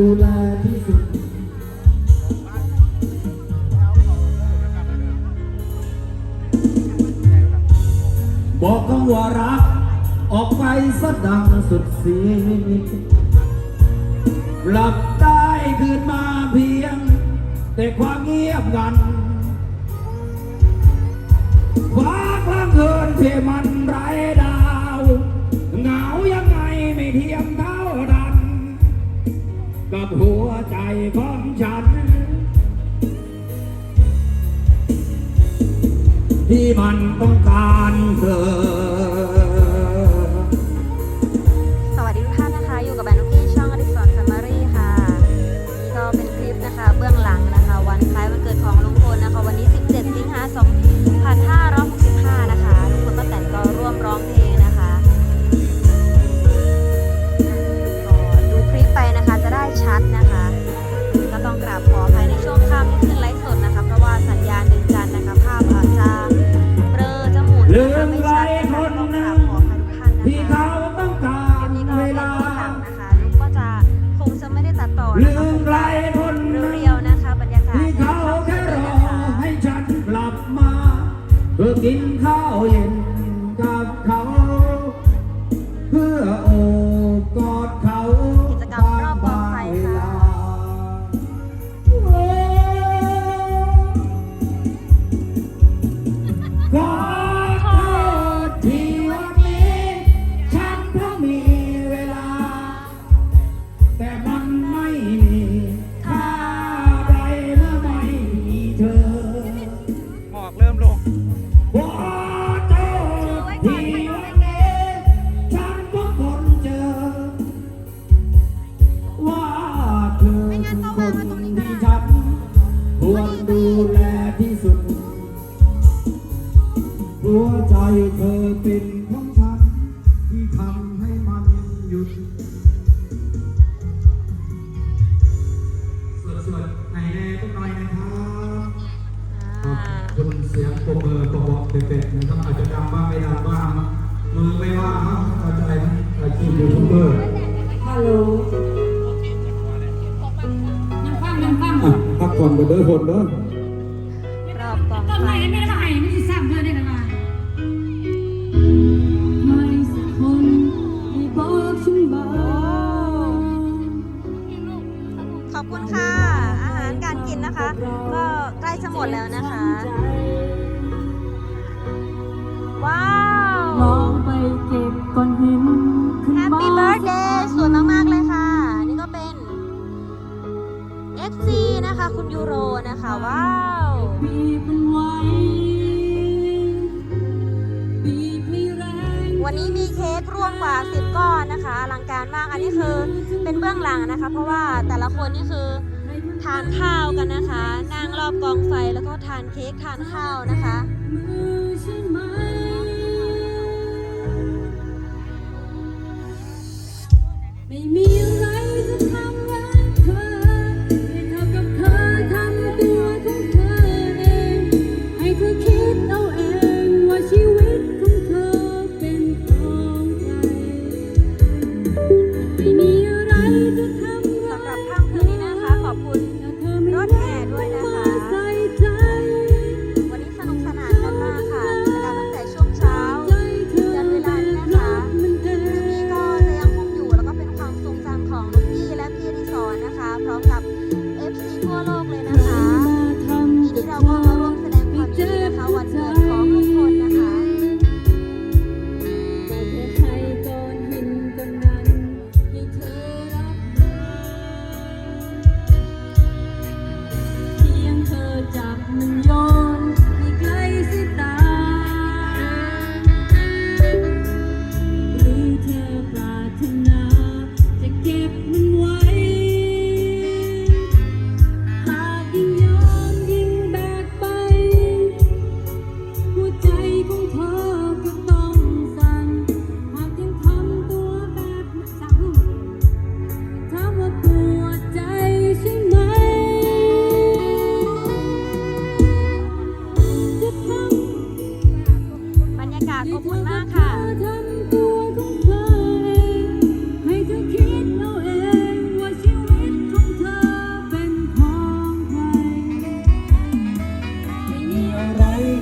บอกคำว่ารัก ออกไปสดังสุดเสียงหลับตายคืนมาเพียง แต่ความเงียบงันฟ้าคลางเงินเทมันไร หัวใจของฉัน ที่มันต้องการเธอ กินข้าวเย็น เธอเป็นของฉันที่ทำให้มันหยุดสวดๆหนแน่ก็หน่อยนะครับคุณเสียงปรบมือกรเบอกเด็กๆนะครับอาจจะดังบ้างไม่ดังบ้างมือไม่ว่างครับเข้าใจไหมอาชีพยูทูบเบอร์ฮัลโหลนั่งฟังนั่งฟังพักผ่อนกันเดินคนเด้อรอบกองไฟ คุณยูโรนะคะ ว้าววันนี้มีเค้กร่วมกว่า 10 ก้อนนะคะอลังการมากอันนี้คือเป็นเบื้องหลังนะคะ เพราะว่าแต่ละคนนี่คือทานข้าวกันนะคะนั่งรอบกองไฟแล้วก็ทานเค้กทานข้าวนะคะไม่มีอะไร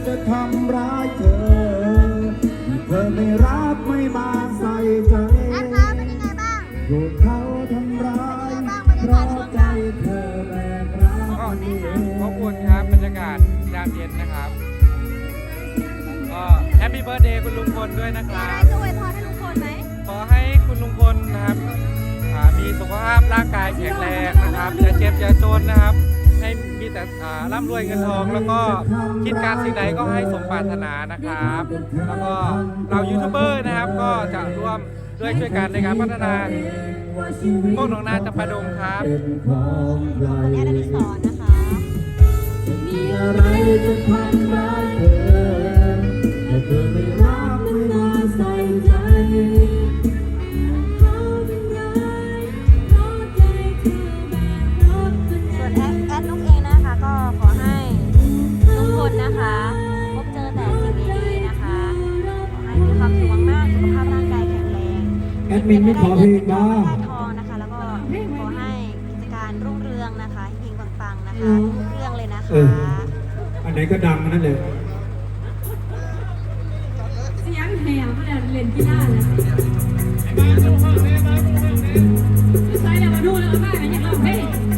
จะทำร้ายเธอ เธอไม่รักไม่มาใส่ใจอันคะเป็นยังไงบ้างโกรเขาทำร้ายเพราะใจเธอแบกรักก็ขอบคุณครับบรรยากาศยามเย็นนะครับก็แฮปปี้เบิร์ดเดย์คุณลุงพลด้วยนะครับจะอวยพรให้ลุงพลไหมขอให้คุณลุงพลนะครับมีสุขภาพร่างกายแข็งแรงนะครับอย่าเจ็บอย่าจนนะครับ ให้มีแต่อ่าร่ำรวยเงินทอง แล้วก็คิดการสิ่งใดก็ให้สมปรารถนานะครับ แล้วก็เรายูทูบเบอร์นะครับก็จะร่วมด้วยช่วยกันในการพัฒนาพวกหนองนาจะประดงครับแอดอดิสอนะคะ มีอะไรจะทำร้า มินไม่ขอเพลงได้บ้าเงินได้ทองนะคะ แล้วก็ขอให้กิจการรุ่งเรืองนะคะเฮงปังๆนะคะทุกเรื่องเลยนะคะเอออันไหนก็ดังนั่นเลยเสียงแหบมาแล้วเล่นกีฬาแล้วใส่แล้วมาดูแล้วมากันอย่างเราเฮ้ยค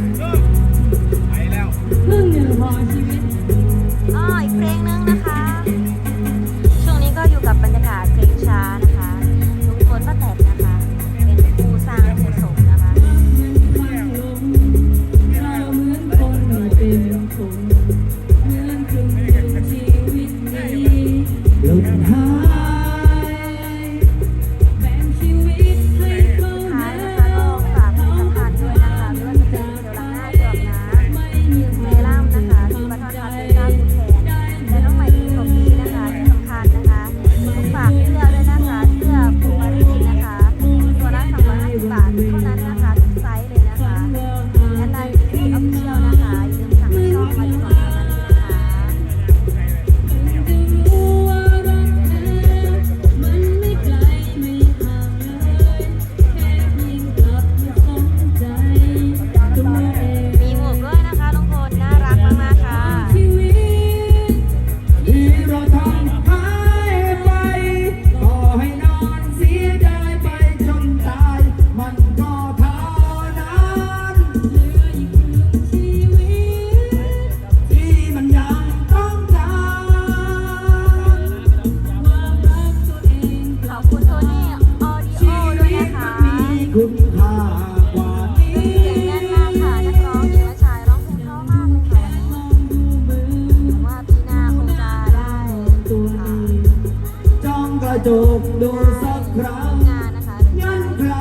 จ้องกระจกดูสักครั้งงานนะคะยันใคร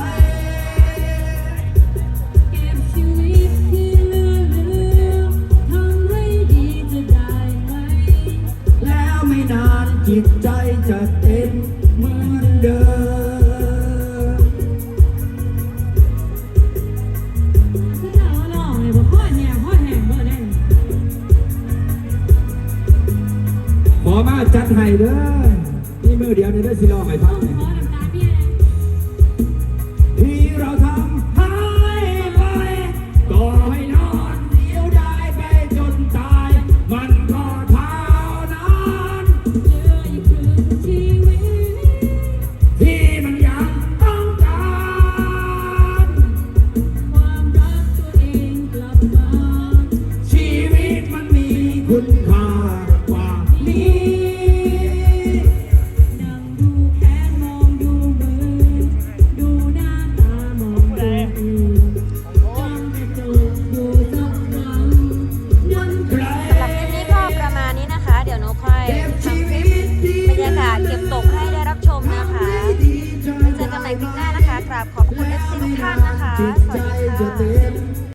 เก็บชีวิตที่เหลือทำให้ดีจะได้ไหม แล้วไม่นานจิตใจจะเต็มเหมือนเดิมคือเอาลองเลยบอกพ่อเนี่ยพ่อแหงเบอร์ได้ขอมาจัดให้เด้อ นี่มือเดียวนี่เด้สิรอไห้พังขอน้ำตาพี่แอน